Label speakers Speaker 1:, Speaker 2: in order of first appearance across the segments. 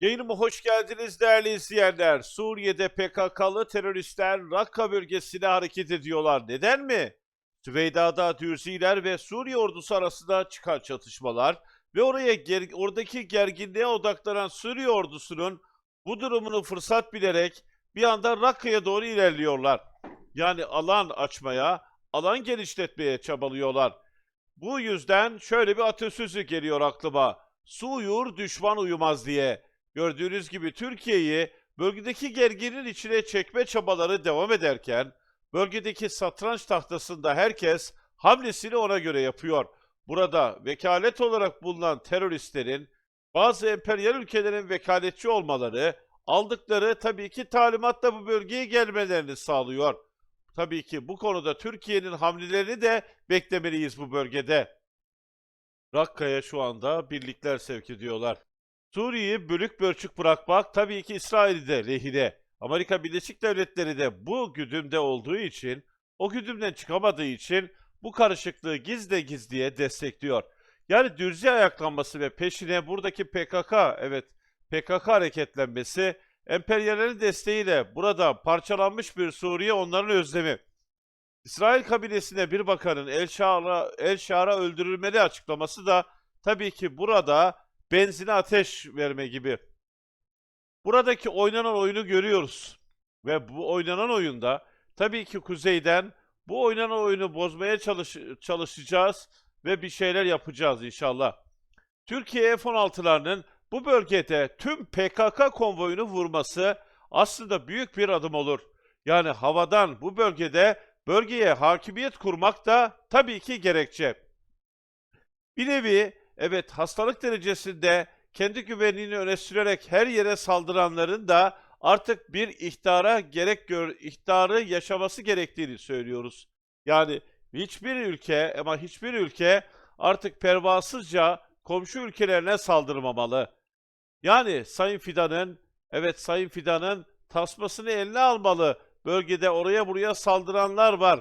Speaker 1: Yayınıma hoş geldiniz değerli izleyenler. Suriye'de PKK'lı teröristler Rakka bölgesine hareket ediyorlar. Neden mi? Süveyda'da Dürziler ve Suriye ordusu arasında çıkan çatışmalar ve oraya ger- oradaki gerginliğe odaklanan Suriye ordusunun bu durumunu fırsat bilerek bir anda Rakka'ya doğru ilerliyorlar. Yani alan açmaya, alan genişletmeye çabalıyorlar. Bu yüzden şöyle bir atasözü geliyor aklıma. Su uyur, düşman uyumaz diye. Gördüğünüz gibi Türkiye'yi bölgedeki gerginin içine çekme çabaları devam ederken, bölgedeki satranç tahtasında herkes hamlesini ona göre yapıyor. Burada vekalet olarak bulunan teröristlerin bazı emperyal ülkelerin vekaletçi olmaları, aldıkları tabii ki talimatla bu bölgeye gelmelerini sağlıyor. Tabii ki bu konuda Türkiye'nin hamlelerini de beklemeliyiz bu bölgede. Rakka'ya şu anda birlikler sevk ediyorlar. Suriye'yi bölük pörçük bırakmak tabii ki İsrail'i de lehine. Amerika Birleşik Devletleri de bu güdümde olduğu için, o güdümden çıkamadığı için bu karışıklığı gizle gizliye destekliyor. Yani Dürzi ayaklanması ve peşine buradaki PKK, evet PKK hareketlenmesi, emperyallerin desteğiyle burada parçalanmış bir Suriye onların özlemi. İsrail kabinesine bir bakanın El Şar'a El Şar'a öldürülmeli açıklaması da tabii ki burada benzine ateş verme gibi. Buradaki oynanan oyunu görüyoruz. Ve bu oynanan oyunda tabii ki kuzeyden bu oynanan oyunu bozmaya çalış çalışacağız ve bir şeyler yapacağız inşallah. Türkiye F-16'larının bu bölgede tüm PKK konvoyunu vurması aslında büyük bir adım olur. Yani havadan bu bölgede bölgeye hakimiyet kurmak da tabii ki gerekçe. Bir nevi evet hastalık derecesinde kendi güvenliğini öne sürerek her yere saldıranların da artık bir ihtara gerek gör, ihtarı yaşaması gerektiğini söylüyoruz. Yani hiçbir ülke ama hiçbir ülke artık pervasızca komşu ülkelerine saldırmamalı. Yani Sayın Fidan'ın, evet Sayın Fidan'ın tasmasını eline almalı. Bölgede oraya buraya saldıranlar var.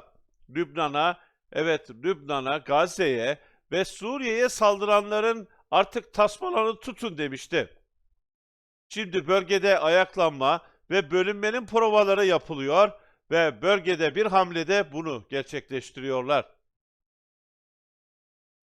Speaker 1: Lübnan'a, evet Lübnan'a, Gazze'ye ve Suriye'ye saldıranların artık tasmalarını tutun demişti. Şimdi bölgede ayaklanma ve bölünmenin provaları yapılıyor ve bölgede bir hamlede bunu gerçekleştiriyorlar.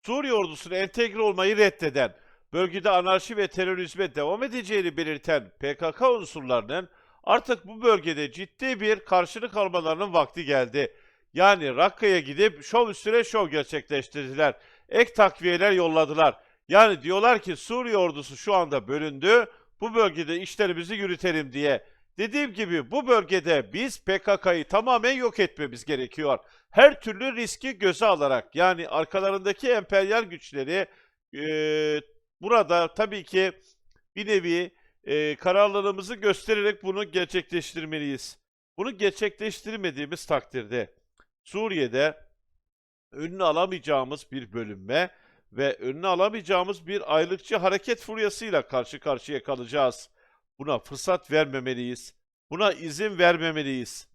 Speaker 1: Suriye ordusuna entegre olmayı reddeden, bölgede anarşi ve terörizme devam edeceğini belirten PKK unsurlarının artık bu bölgede ciddi bir karşılık almalarının vakti geldi. Yani Rakka'ya gidip şov üstüne şov gerçekleştirdiler. Ek takviyeler yolladılar. Yani diyorlar ki Suriye ordusu şu anda bölündü, bu bölgede işlerimizi yürütelim diye. Dediğim gibi bu bölgede biz PKK'yı tamamen yok etmemiz gerekiyor. Her türlü riski göze alarak yani arkalarındaki emperyal güçleri eee, burada tabii ki bir nevi eee, kararlılığımızı göstererek bunu gerçekleştirmeliyiz. Bunu gerçekleştirmediğimiz takdirde Suriye'de önünü alamayacağımız bir bölünme ve önünü alamayacağımız bir aylıkçı hareket furyasıyla karşı karşıya kalacağız. Buna fırsat vermemeliyiz. Buna izin vermemeliyiz.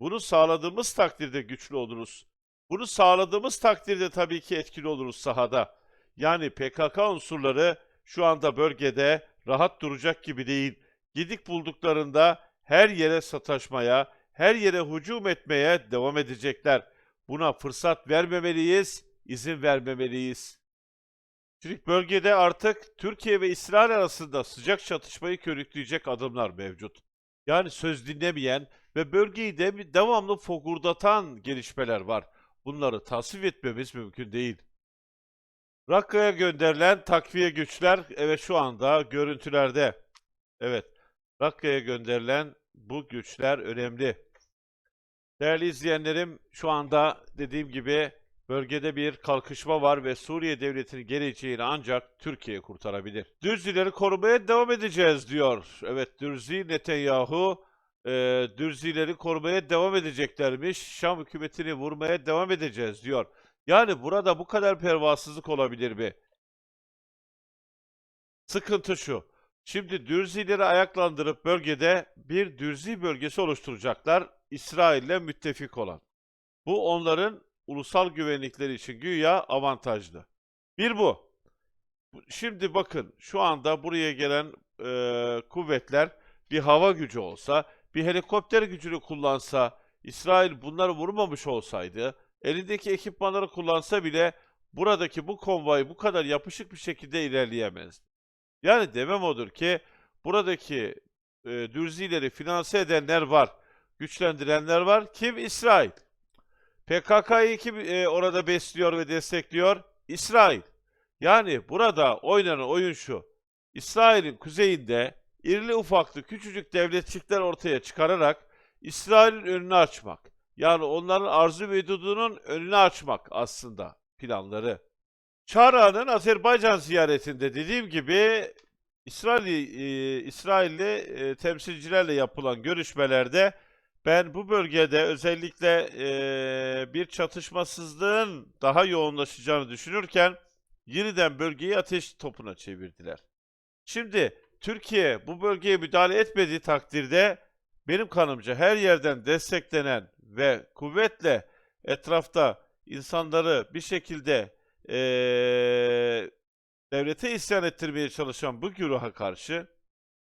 Speaker 1: Bunu sağladığımız takdirde güçlü oluruz. Bunu sağladığımız takdirde tabii ki etkili oluruz sahada. Yani PKK unsurları şu anda bölgede rahat duracak gibi değil. Gidik bulduklarında her yere sataşmaya, her yere hücum etmeye devam edecekler. Buna fırsat vermemeliyiz, izin vermemeliyiz. Çünkü bölgede artık Türkiye ve İsrail arasında sıcak çatışmayı körükleyecek adımlar mevcut. Yani söz dinlemeyen ve bölgeyi de devamlı fogurdatan gelişmeler var. Bunları tasvip etmemiz mümkün değil. Rakka'ya gönderilen takviye güçler evet şu anda görüntülerde. Evet, Rakka'ya gönderilen bu güçler önemli. Değerli izleyenlerim, şu anda dediğim gibi bölgede bir kalkışma var ve Suriye devletinin geleceğini ancak Türkiye kurtarabilir. Dürzileri korumaya devam edeceğiz diyor. Evet, Dürzi Netanyahu e, Dürzileri korumaya devam edeceklermiş. Şam hükümetini vurmaya devam edeceğiz diyor. Yani burada bu kadar pervasızlık olabilir mi? Sıkıntı şu. Şimdi Dürzileri ayaklandırıp bölgede bir Dürzi bölgesi oluşturacaklar. İsrail'le müttefik olan. Bu onların ulusal güvenlikleri için güya avantajlı. Bir bu. Şimdi bakın şu anda buraya gelen e, kuvvetler bir hava gücü olsa, bir helikopter gücünü kullansa, İsrail bunları vurmamış olsaydı, elindeki ekipmanları kullansa bile buradaki bu konvoy bu kadar yapışık bir şekilde ilerleyemezdi. Yani demem odur ki buradaki e, dürzileri finanse edenler var, güçlendirenler var. Kim? İsrail. PKK'yı kim e, orada besliyor ve destekliyor? İsrail. Yani burada oynanan oyun şu. İsrail'in kuzeyinde irili ufaklı küçücük devletçikler ortaya çıkararak İsrail'in önünü açmak. Yani onların arzu ve önünü açmak aslında planları. Çağrı'nın Azerbaycan ziyaretinde dediğim gibi İsrail'i, e, İsrailli e, temsilcilerle yapılan görüşmelerde ben bu bölgede özellikle e, bir çatışmasızlığın daha yoğunlaşacağını düşünürken yeniden bölgeyi ateş topuna çevirdiler. Şimdi Türkiye bu bölgeye müdahale etmediği takdirde benim kanımca her yerden desteklenen ve kuvvetle etrafta insanları bir şekilde eee, devlete isyan ettirmeye çalışan bu güruha karşı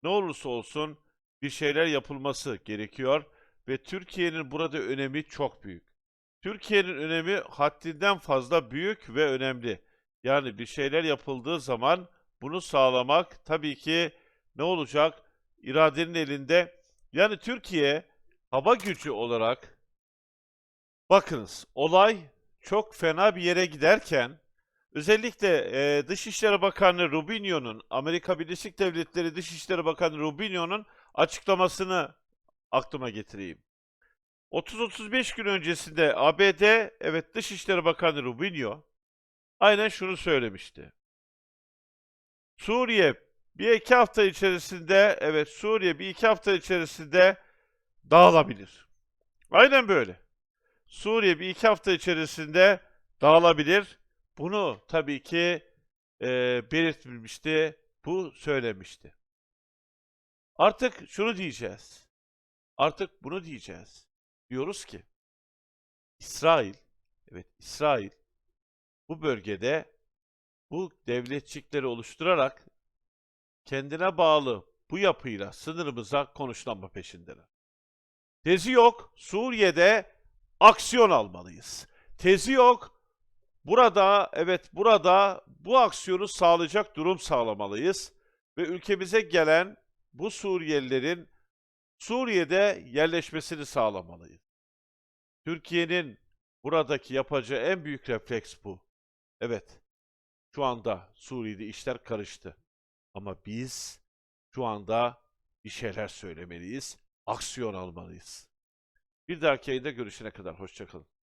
Speaker 1: ne olursa olsun bir şeyler yapılması gerekiyor ve Türkiye'nin burada önemi çok büyük. Türkiye'nin önemi haddinden fazla büyük ve önemli. Yani bir şeyler yapıldığı zaman bunu sağlamak tabii ki ne olacak? İradenin elinde. Yani Türkiye hava gücü olarak bakınız olay çok fena bir yere giderken özellikle e, Dışişleri Bakanı Rubinho'nun Amerika Birleşik Devletleri Dışişleri Bakanı Rubinho'nun açıklamasını aklıma getireyim. 30-35 gün öncesinde ABD evet Dışişleri Bakanı Rubinho aynen şunu söylemişti. Suriye bir iki hafta içerisinde evet Suriye bir iki hafta içerisinde dağılabilir. Aynen böyle. Suriye bir iki hafta içerisinde dağılabilir. Bunu tabii ki e, belirtmişti, bu söylemişti. Artık şunu diyeceğiz. Artık bunu diyeceğiz. Diyoruz ki İsrail, evet İsrail bu bölgede bu devletçikleri oluşturarak kendine bağlı bu yapıyla sınırımıza konuşlanma peşindeler. Tezi yok, Suriye'de aksiyon almalıyız. Tezi yok, burada evet burada bu aksiyonu sağlayacak durum sağlamalıyız ve ülkemize gelen bu Suriyelilerin Suriye'de yerleşmesini sağlamalıyız. Türkiye'nin buradaki yapacağı en büyük refleks bu. Evet, şu anda Suriye'de işler karıştı. Ama biz şu anda bir şeyler söylemeliyiz, aksiyon almalıyız. Bir dahaki yayında görüşene kadar hoşçakalın.